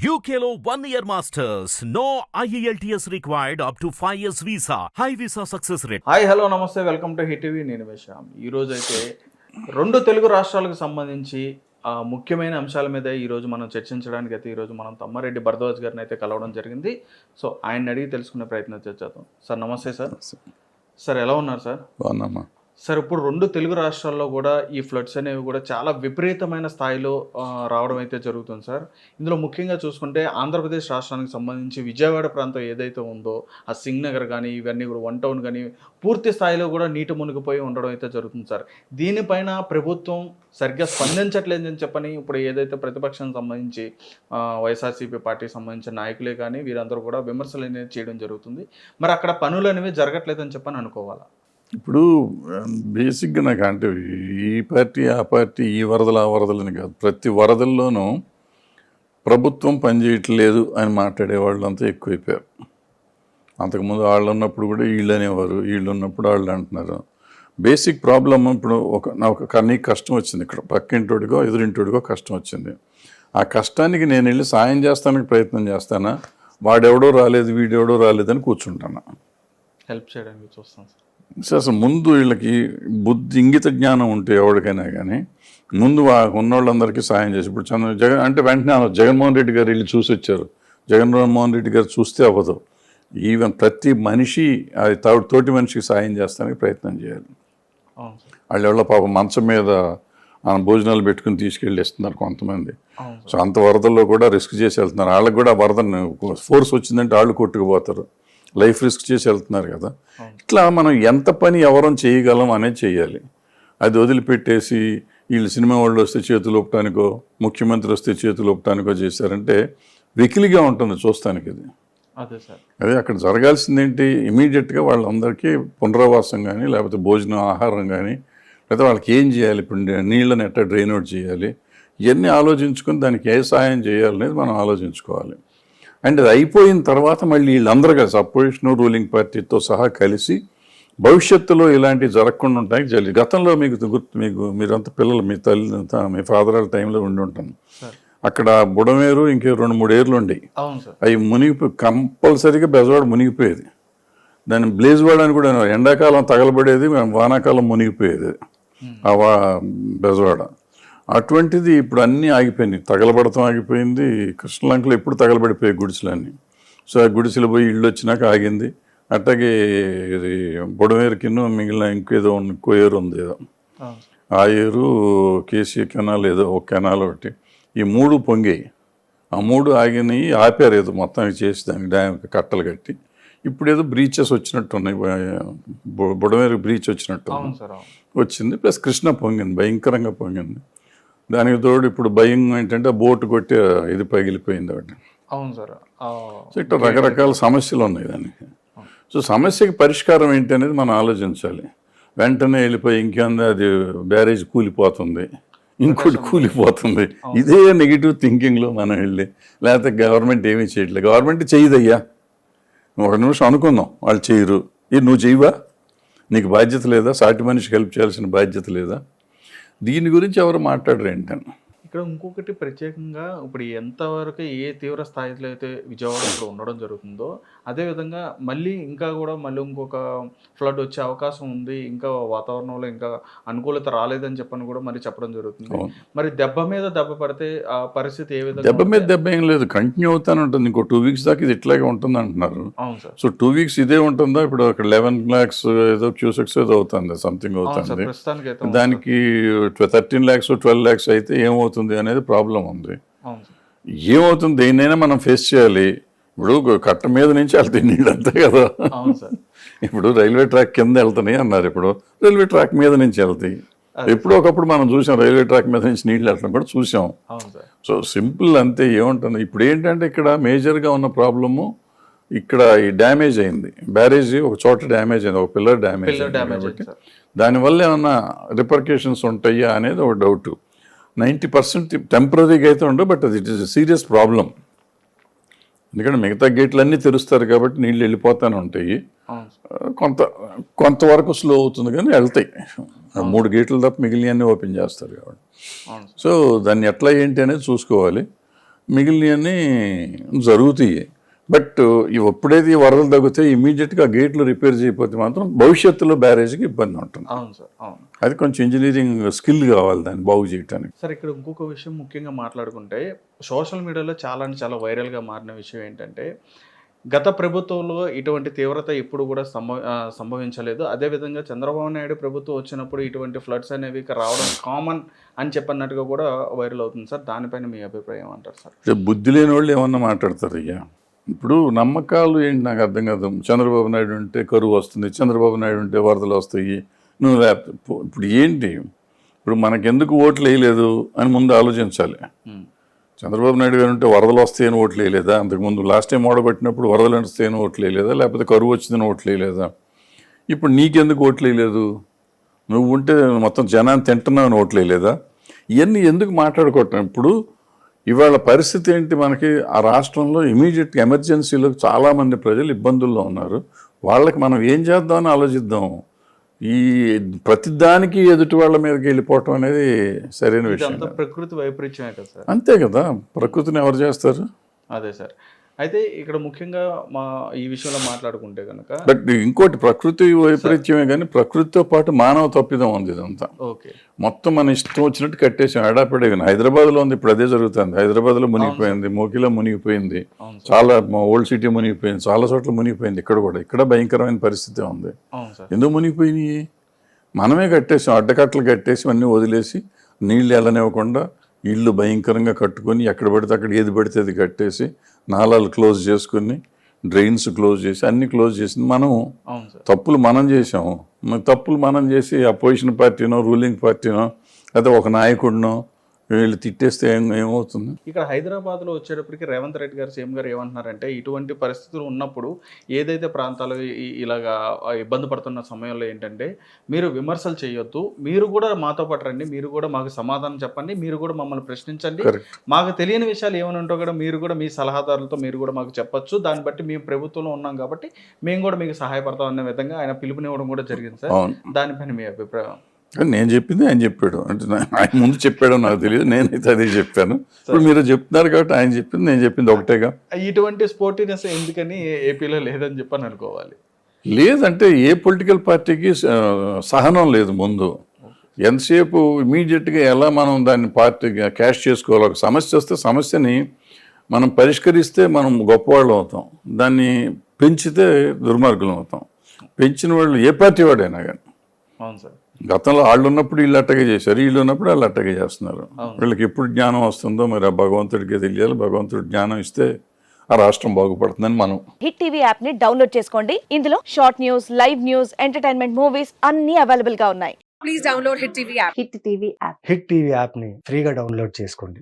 One year masters. No E IELTS required up to 5 years visa. High visa success rate. Hi hello నమస్తే. Welcome to Hit TV నేను విషయం ఈరోజు అయితే రెండు తెలుగు రాష్ట్రాలకు సంబంధించి ముఖ్యమైన అంశాల మీద ఈరోజు మనం చర్చించడానికి అయితే ఈరోజు మనం తమ్మారెడ్డి భరద్వాజ్ గారిని అయితే కలవడం జరిగింది. సో ఆయన అడిగి తెలుసుకునే ప్రయత్నం చేద్దాం. సార్ నమస్తే సార్. సార్ ఎలా ఉన్నారు సార్? బాగున్నామ్మా సార్ ఇప్పుడు రెండు తెలుగు రాష్ట్రాల్లో కూడా ఈ ఫ్లడ్స్ అనేవి కూడా చాలా విపరీతమైన స్థాయిలో రావడం అయితే జరుగుతుంది సార్. ఇందులో ముఖ్యంగా చూసుకుంటే ఆంధ్రప్రదేశ్ రాష్ట్రానికి సంబంధించి విజయవాడ ప్రాంతం ఏదైతే ఉందో ఆ సింగ్ నగర్ కానీ ఇవన్నీ కూడా వన్ టౌన్ కానీ పూర్తి స్థాయిలో కూడా నీటి మునిగిపోయి ఉండడం అయితే జరుగుతుంది సార్. దీనిపైన ప్రభుత్వం సరిగ్గా స్పందించట్లేదని చెప్పని ఇప్పుడు ఏదైతే ప్రతిపక్షానికి సంబంధించి వైఎస్ఆర్సీపీ పార్టీకి సంబంధించిన నాయకులే కానీ వీరందరూ కూడా విమర్శలు అనేది చేయడం జరుగుతుంది. మరి అక్కడ పనులు అనేవి జరగట్లేదని చెప్పని అనుకోవాలా? ఇప్పుడు బేసిక్గా నాకు అంటే ఈ పార్టీ ఆ పార్టీ ఈ వరదలు ఆ వరదలని కాదు. ప్రతి వరదల్లోనూ ప్రభుత్వం పనిచేయట్లేదు అని మాట్లాడే వాళ్ళంతా ఎక్కువైపోయారు. అంతకుముందు వాళ్ళు ఉన్నప్పుడు కూడా వీళ్ళు అనేవారు వీళ్ళు ఉన్నప్పుడు వాళ్ళు అంటున్నారు. బేసిక్ ప్రాబ్లమ్ ఇప్పుడు ఒక నా ఒక కష్టం వచ్చింది ఇక్కడ. పక్కింటోడికో ఎదురింటోడికో కష్టం వచ్చింది. ఆ కష్టానికి నేను వెళ్ళి సాయం చేస్తానికి ప్రయత్నం చేస్తానా? వాడెవడో రాలేదు వీడెవడో రాలేదని కూర్చుంటాను? హెల్ప్ చేయడానికి చూస్తాను సార్. అసలు ముందు వీళ్ళకి బుద్ధి ఇంగిత జ్ఞానం ఉంటే ఎవరికైనా కానీ ముందు ఉన్నోళ్ళందరికీ సాయం చేసి ఇప్పుడు చంద్ర జగన్ అంటే వెంటనే జగన్మోహన్ రెడ్డి గారు వీళ్ళు చూసి వచ్చారు. జగన్మోహన్ రెడ్డి గారు చూస్తే అవ్వదు. ఈవెన్ ప్రతి మనిషి అది తోటి మనిషికి సాయం చేస్తానికి ప్రయత్నం చేయాలి. వాళ్ళు ఎవరో పాప మంచం మీద భోజనాలు పెట్టుకుని తీసుకెళ్ళి ఇస్తున్నారు కొంతమంది సో అంత వరదల్లో కూడా రిస్క్ చేసి వెళ్తున్నారు. వాళ్ళకి కూడా వరద ఫోర్స్ వచ్చిందంటే వాళ్ళు కొట్టుకుపోతారు. లైఫ్ రిస్క్ చేసి వెళ్తున్నారు కదా. ఇట్లా మనం ఎంత పని ఎవరం చేయగలం అనేది చేయాలి. అది వదిలిపెట్టేసి వీళ్ళు సినిమా వాళ్ళు వస్తే చేతులు ఒప్పటానికో ముఖ్యమంత్రి వస్తే చేతులు ఒప్పటానికో చేశారంటే వెకిలిగా ఉంటుంది చూస్తానికి ఇది అదే సార్. అదే అక్కడ జరగాల్సింది ఏంటి ఇమీడియట్గా వాళ్ళందరికీ పునరావాసం కానీ లేకపోతే భోజనం ఆహారం కానీ లేకపోతే వాళ్ళకి ఏం చేయాలి? ఇప్పుడు నీళ్ళని ఎట్లా డ్రైన్ అవుట్ చేయాలి? ఇవన్నీ ఆలోచించుకొని దానికి ఏ సహాయం చేయాలనేది మనం ఆలోచించుకోవాలి. అండ్ అది అయిపోయిన తర్వాత మళ్ళీ వీళ్ళందరూ కలిసి అపోజిషన్ రూలింగ్ పార్టీతో సహా కలిసి భవిష్యత్తులో ఇలాంటివి జరగకుండా ఉంటాయి జరిగి గతంలో మీకు గుర్తు మీకు మీరంతా పిల్లలు మీ తల్లి మీ ఫాదర్ వాళ్ళ టైంలో ఉండి ఉంటాను అక్కడ బుడమేరు ఇంకే రెండు మూడు ఏర్లు ఉండేవి అవి మునిగిపోయి కంపల్సరీగా బెజవాడ మునిగిపోయేది. దాన్ని బ్లేజ్వాడ అని కూడా. ఎండాకాలం తగలబడేది వానాకాలం మునిగిపోయేది. ఆ బెజవాడ. అటువంటిది ఇప్పుడు అన్నీ ఆగిపోయినాయి. తగలబడటం ఆగిపోయింది. కృష్ణలంకలో ఎప్పుడు తగలబడిపోయాయి గుడిసెలన్నీ. సో ఆ గుడిసెలు పోయి ఇళ్ళు వచ్చినాక ఆగింది. అట్లాగే ఇది బుడమేరు కింద మిగిలిన ఇంకేదో ఇంకో ఏరు ఉంది ఏదో. ఆ. ఏరు కేసీ కెనాల్ ఏదో ఒక కెనాల్ ఒకటి. ఈ మూడు పొంగాయి. ఆ మూడు ఆగినాయి ఆపారు ఏదో మొత్తం చేసి దానికి డ్యామ్ కట్టలు కట్టి. ఇప్పుడు ఏదో బ్రీచెస్ వచ్చినట్టు ఉన్నాయి బుడమేరు బ్రీచ్ వచ్చినట్టు వచ్చింది. ప్లస్ కృష్ణ పొంగింది భయంకరంగా పొంగింది. దానికి తోడు ఇప్పుడు భయం ఏంటంటే బోటు కొట్టి ఇది పగిలిపోయింది ఒకటి. అవును సార్. సో ఇట్లా రకరకాల సమస్యలు ఉన్నాయి దానికి. సో సమస్యకి పరిష్కారం ఏంటి అనేది మనం ఆలోచించాలి. వెంటనే వెళ్ళిపోయి ఇంకేంది అది బ్యారేజ్ కూలిపోతుంది. ఇంకోటి కూలిపోతుంది. ఇదే నెగిటివ్ థింకింగ్లో మనం వెళ్ళి లేకపోతే గవర్నమెంట్ ఏమీ చేయట్లేదు. గవర్నమెంట్ చేయదయ్యా. ఒక నిమిషం అనుకుందాం. వాళ్ళు చేయరు. ఇది నువ్వు చేయవా? నీకు బాధ్యత లేదా? సాటి మనిషికి హెల్ప్ చేయాల్సిన బాధ్యత లేదా? దీని గురించి ఎవరు మాట్లాడరు ఇక్కడ ఇంకొకటి ప్రత్యేకంగా ఇప్పుడు ఎంతవరకు ఏ తీవ్ర స్థాయిలో అయితే విజయవాడ ఇప్పుడు ఉండడం జరుగుతుందో అదేవిధంగా మళ్ళీ ఇంకా కూడా మళ్ళీ ఇంకొక ఫ్లడ్ వచ్చే అవకాశం ఉంది ఇంకా వాతావరణంలో ఇంకా అనుకూలత రాలేదని చెప్పని కూడా మరి చెప్పడం జరుగుతుంది. మరి దెబ్బ మీద దెబ్బ పడితే ఆ పరిస్థితి ఏ విధంగా దెబ్బ మీద? దెబ్బ ఏం లేదు కంటిన్యూ అవుతానే ఉంటుంది. ఇంకో టూ వీక్స్ దాకా ఇది ఇట్లాగే ఉంటుంది అంటున్నారు. అవును సార్. సో టూ వీక్స్ ఇదే ఉంటుందా? ఇప్పుడు అక్కడ లెవెన్ ల్యాక్స్ ఏదో క్యూసెక్స్ ఏదో అవుతుంది సంథింగ్ అవుతుంది. దానికి థర్టీన్ ల్యాక్స్ ట్వెల్వ్ ల్యాక్స్ అయితే ఏమవుతుంది అనేది ప్రాబ్లం ఉంది. ఏమవుతుంది? దేన్నైనా మనం ఫేస్ చేయాలి. ఇప్పుడు కట్ట మీద నుంచి వెళ్తాయి నీళ్ళు అంతే కదా. ఇప్పుడు రైల్వే ట్రాక్ కింద వెళ్తున్నాయి అన్నారు ఇప్పుడు. రైల్వే ట్రాక్ మీద నుంచి వెళ్తాయి. ఎప్పుడో ఒకప్పుడు మనం చూసాం రైల్వే ట్రాక్ మీద నుంచి నీళ్ళు వెళ్ళడం కూడా చూసాం. సో సింపుల్ అంతే ఏముంటుంది? ఇప్పుడు ఏంటంటే ఇక్కడ మేజర్గా ఉన్న ప్రాబ్లము ఇక్కడ ఈ డ్యామేజ్ అయింది. బ్యారేజ్ ఒక చోట డ్యామేజ్ అయింది ఒక పిల్లర్ డ్యామేజ్ డ్యామేజ్ కాబట్టి. దానివల్ల ఏమన్నా రిపర్కేషన్స్ ఉంటాయా అనేది ఒక డౌట్. నైంటీ పర్సెంట్ టెంపరీగా అయితే ఉండవు బట్ అది ఇట్ ఇస్ సీరియస్ ప్రాబ్లం ఎందుకంటే మిగతా గేట్లు అన్నీ తెరుస్తారు కాబట్టి నీళ్ళు వెళ్ళిపోతానే ఉంటాయి. కొంత కొంతవరకు స్లో అవుతుంది కానీ వెళ్తాయి. ఆ మూడు గేట్లు తప్ప మిగిలిన అన్నీ ఓపెన్ చేస్తారు కాబట్టి. సో దాన్ని ఎట్లా ఏంటి అనేది చూసుకోవాలి. మిగిలినవన్నీ జరుగుతాయి. బట్ ఇవి ఎప్పుడైతే ఈ వరదలు తగ్గుతాయి ఇమీడియట్గా గేట్లు రిపేర్ చేయకపోతే మాత్రం భవిష్యత్తులో బ్యారేజ్కి ఇబ్బంది ఉంటుంది. అవును సార్ అవును. అది కొంచెం ఇంజనీరింగ్ స్కిల్ కావాలి దాన్ని బాగు చేయడానికి సార్ ఇక్కడ ఇంకొక విషయం ముఖ్యంగా మాట్లాడుకుంటే సోషల్ మీడియాలో చాలా అంటే చాలా వైరల్గా మారిన విషయం ఏంటంటే గత ప్రభుత్వంలో ఇటువంటి తీవ్రత ఎప్పుడు కూడా సంభవ సంభవించలేదు. అదేవిధంగా చంద్రబాబు నాయుడు ప్రభుత్వం వచ్చినప్పుడు ఇటువంటి ఫ్లడ్స్ అనేవి ఇక రావడం కామన్ అని చెప్పన్నట్టుగా కూడా వైరల్ అవుతుంది సార్. దానిపైన మీ అభిప్రాయం అంటారు సార్? బుద్ధి లేని వాళ్ళు ఏమన్నా మాట్లాడతారు అయ్యా ఇప్పుడు నమ్మకాలు ఏంటి? నాకు అర్థం కాదు. చంద్రబాబు నాయుడు ఉంటే కరువు వస్తుంది చంద్రబాబు నాయుడు ఉంటే వరదలు వస్తాయి. నువ్వు లేకపోతే ఇప్పుడు ఏంటి? ఇప్పుడు మనకెందుకు ఓట్లు వేయలేదు అని ముందు ఆలోచించాలి. చంద్రబాబు నాయుడు గారు ఉంటే వరదలు వస్తాయని ఓట్లు వేయలేదా? అంతకుముందు లాస్ట్ టైం ఓడబెట్టినప్పుడు వరదలు వస్తాయని ఓట్లు వేయలేదా? లేకపోతే కరువు వచ్చిందని ఓట్లు వేయలేదా? ఇప్పుడు నీకెందుకు ఓట్లు వేయలేదు? నువ్వు ఉంటే మొత్తం జనాన్ని తింటున్నావు అని ఓట్లు వేయలేదా? ఇవన్నీ ఎందుకు మాట్లాడుకోవటం? ఇప్పుడు ఇవాళ పరిస్థితి ఏంటి మనకి? ఆ రాష్ట్రంలో ఇమీడియట్ ఎమర్జెన్సీలో చాలామంది ప్రజలు ఇబ్బందుల్లో ఉన్నారు. వాళ్ళకి మనం ఏం చేద్దామని ఆలోచిద్దాం? ఈ ప్రతిదానికి ఎదుటి వాళ్ళ మీదకి వెళ్ళిపోవటం అనేది సరైన విషయం ప్రకృతి వైపరీత్యమే కదా సార్. అంతే కదా? ప్రకృతిని ఎవరు చేస్తారు? అదే సార్. అయితే ఇక్కడ ముఖ్యంగా మా ఈ విషయంలో మాట్లాడుకుంటే కనుక బట్ ఇంకోటి ప్రకృతి వైపరీత్యమే కానీ ప్రకృతితో పాటు మానవ తప్పిదం ఉంది ఇదంతా. ఓకే మొత్తం మన ఇష్టం వచ్చినట్టు కట్టేసాం ఎడాపెడే హైదరాబాద్లో ఉంది ఇప్పుడు అదే జరుగుతుంది. హైదరాబాద్లో మునిగిపోయింది మోకిలో మునిగిపోయింది. చాలా మా ఓల్డ్ సిటీ మునిగిపోయింది చాలా చోట్ల మునిగిపోయింది. ఇక్కడ కూడా ఇక్కడ భయంకరమైన పరిస్థితి ఉంది. ఎందుకు మునిగిపోయినాయి? మనమే కట్టేసాం అడ్డకట్టలు కట్టేసి అన్నీ వదిలేసి నీళ్ళు వెళ్ళనివ్వకుండా ఇళ్ళు భయంకరంగా కట్టుకొని ఎక్కడ పడితే అక్కడ ఏది పడితే అది కట్టేసి నాలాలు క్లోజ్ చేసుకుని డ్రైన్స్ క్లోజ్ చేసి అన్ని క్లోజ్ చేసింది మనం. తప్పులు మనం చేసాము తప్పులు మనం చేసి అపోజిషన్ పార్టీనో రూలింగ్ పార్టీనో లేదా ఒక నాయకుడినో వీళ్ళు తిట్టేస్తే ఏమవుతుంది? ఇక్కడ హైదరాబాద్లో వచ్చేటప్పటికి రేవంత్ రెడ్డి గారు సీఎం గారు ఏమంటున్నారంటే ఇటువంటి పరిస్థితులు ఉన్నప్పుడు ఏదైతే ప్రాంతాలు ఇలాగా ఇబ్బంది పడుతున్న సమయంలో ఏంటంటే మీరు విమర్శలు చేయొద్దు మీరు కూడా మాతో పాటు రండి మీరు కూడా మాకు సమాధానం చెప్పండి మీరు కూడా మమ్మల్ని ప్రశ్నించండి. మాకు తెలియని విషయాలు ఏమైనా ఉంటో కూడా మీరు కూడా మీ సలహాదారులతో మీరు కూడా మాకు చెప్పొచ్చు. దాన్ని బట్టి మేము ప్రభుత్వంలో ఉన్నాం కాబట్టి మేము కూడా మీకు సహాయపడతాం అనే విధంగా ఆయన పిలుపునివ్వడం కూడా జరిగింది సార్. దానిపైన మీ అభిప్రాయం? కానీ నేను చెప్పింది ఆయన చెప్పాడు. అంటే ఆయన ముందు చెప్పాడో నాకు తెలియదు. నేనైతే అదే చెప్పాను. ఇప్పుడు మీరు చెప్తున్నారు కాబట్టి ఆయన చెప్పింది నేను చెప్పింది ఒకటేగా. ఇటువంటి స్పోర్టినెస్ ఎందుకని ఏపీలో లేదని చెప్పని అనుకోవాలి. లేదంటే ఏ పొలిటికల్ పార్టీకి సహనం లేదు ముందు. ఎంతసేపు ఇమీడియట్గా ఎలా మనం దాన్ని పార్టీగా క్యాష్ చేసుకోవాలి? ఒక సమస్య వస్తే సమస్యని మనం పరిష్కరిస్తే మనం గొప్పవాళ్ళం అవుతాం. దాన్ని పెంచితే దుర్మార్గులం అవుతాం. పెంచిన వాళ్ళు ఏ పార్టీ వాడైనా కానీ. అవును సార్. గతంలో వాళ్ళు ఉన్నప్పుడు వీళ్ళు అట్టగే చేశారు వీళ్ళు ఉన్నప్పుడు వాళ్ళు అట్టగే చేస్తున్నారు. వీళ్ళకి ఎప్పుడు జ్ఞానం వస్తుందో మరి ఆ భగవంతుడికి తెలియాలి. భగవంతుడి జ్ఞానం ఇస్తే ఆ రాష్ట్రం బాగుపడుతుందని మనం. హిట్ టీవీ యాప్ని డౌన్లోడ్ చేసుకోండి. ఇందులో short news live news entertainment movies అన్ని అవైలబుల్గా ఉన్నాయి. Please download Hit TV app. Hit TV app hit TV యాప్ని ఫ్రీగా డౌన్లోడ్ చేసుకోండి.